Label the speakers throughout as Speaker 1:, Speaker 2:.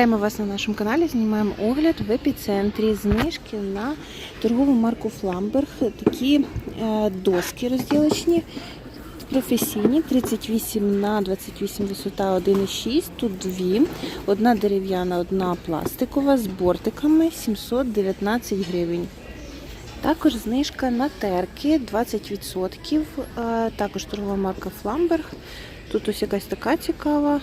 Speaker 1: Вітаємо вас на нашому каналі. Знімаємо огляд в епіцентрі. Знижки на торгову марку Фламберг. Такі е, доски розділочні, професійні, 38 на 28 висота 1,6. Тут дві. Одна дерев'яна, одна пластикова з бортиками 719 гривень. Також знижка на терки 20%. е, Також торгова марка Фламберг. Тут ось якась така цікава.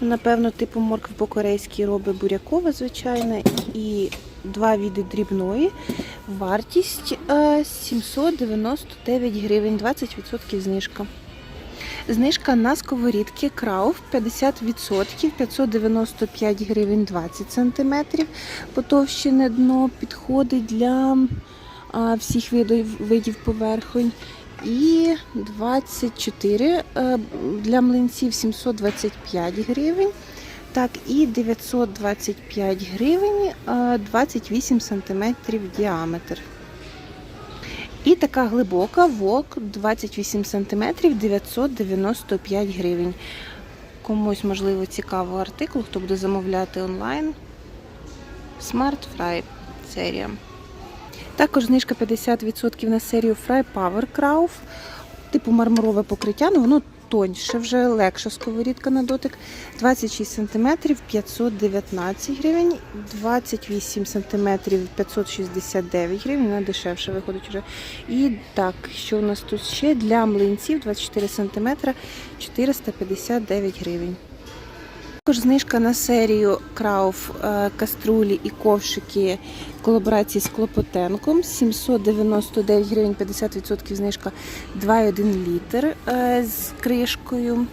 Speaker 1: Напевно, типу моркви по-корейськи робить бурякова, звичайно, і два віди дрібної. Вартість е, 799 гривень, 20% знижка. Знижка на сковорідки Крауф 50%, 595 гривень 20 см. Потовщене дно підходить для всіх видів, видів поверхонь. І 24 е, для млинців 725 гривень. Так, і 925 гривень, е, 28 см діаметр. І така глибока вок 28 см 995 гривень. Комусь, можливо, цікавий артикул, хто буде замовляти онлайн. Smart Fry серія. Також знижка 50% на серію Fry Power Krauf, типу мармурове покриття, ну воно тоньше, вже легша сковорідка на дотик. 26 см 519 гривень, 28 см 569 гривень, вона дешевше виходить вже. І так, що у нас тут ще для млинців 24 см 459 гривень. Також знижка на серію Крауф е, каструлі і ковшики колаборації з Клопотенком. 799 гривень 50% знижка 2,1 літр е, з кришкою.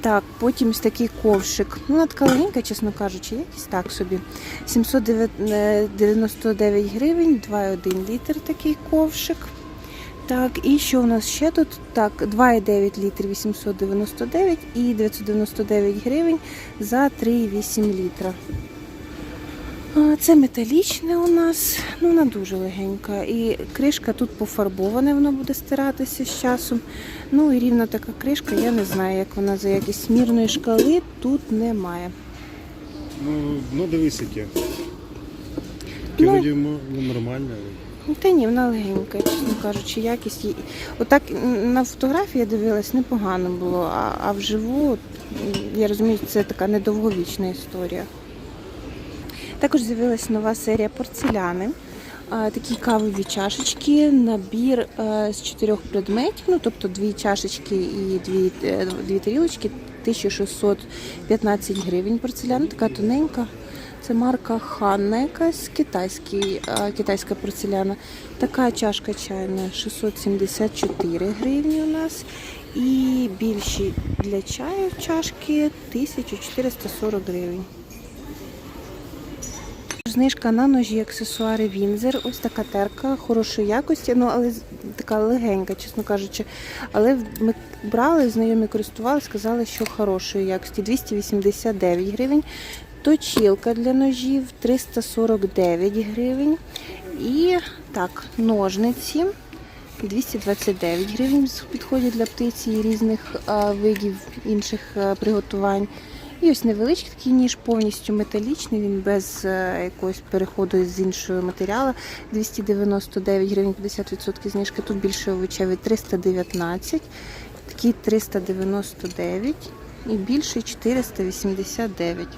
Speaker 1: Так, потім ось такий ковшик. Ну, вона така чесно кажучи, якийсь так собі. 799 гривень, 2,1 літр такий ковшик. Так, і що у нас ще тут? Так, 2,9 літр 899 і 999 гривень за 3,8 літра. Це металічне у нас, ну вона дуже легенька. І кришка тут пофарбована, воно буде стиратися з часом. Ну і рівна така кришка, я не знаю, як вона за якість мірної шкали тут немає.
Speaker 2: Ну, ну дивись яке.
Speaker 1: Ну.
Speaker 2: Ну, нормально.
Speaker 1: Ну, Та ні, вона легенька, чесно кажучи, якість. її- Отак на фотографії я дивилась, непогано було, а, а вживу, я розумію, це така недовговічна історія. Також з'явилась нова серія порцеляни. Такі кавові чашечки, набір е, з чотирьох предметів, ну тобто дві чашечки і дві, е, дві тарілочки, 1615 гривень порцеляна, така тоненька. Це марка Ханна якась китайський, е, китайська порцеляна. Така чашка чайна 674 гривні у нас. І більші для чаю чашки 1440 гривень. Знижка на ножі, аксесуари Вінзер. Ось така терка хорошої якості, ну але така легенька, чесно кажучи. Але ми брали, знайомі користувалися, сказали, що хорошої якості 289 гривень. Точілка для ножів 349 гривень. І так, ножниці 229 гривень підходять для птиці і різних а, видів інших а, приготувань. І ось невеличкий такий ніж, повністю металічний, він без е, якогось переходу з іншого матеріалу. 299 гривень 50% знижки. Тут більше овочевий 319, такий 399 і більший 489.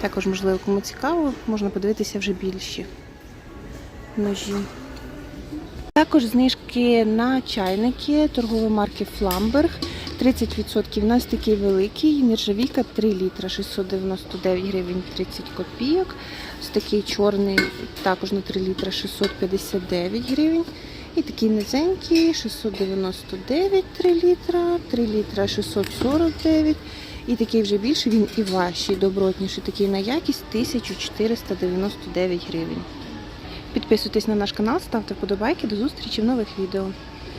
Speaker 1: Також, можливо, кому цікаво, можна подивитися вже більші ножі. Також знижки на чайники торгової марки Flamberg. 30% у нас такий великий, нержавійка 3 літра, 699 гривень 30 копійок. Ось такий чорний, також на 3 літра 659 гривень. І такий низенький 699 3 літра, 3 літра 649. І такий вже більший, він і важчий, добротніший, такий на якість 1499 гривень. Підписуйтесь на наш канал, ставте вподобайки. До зустрічі в нових відео.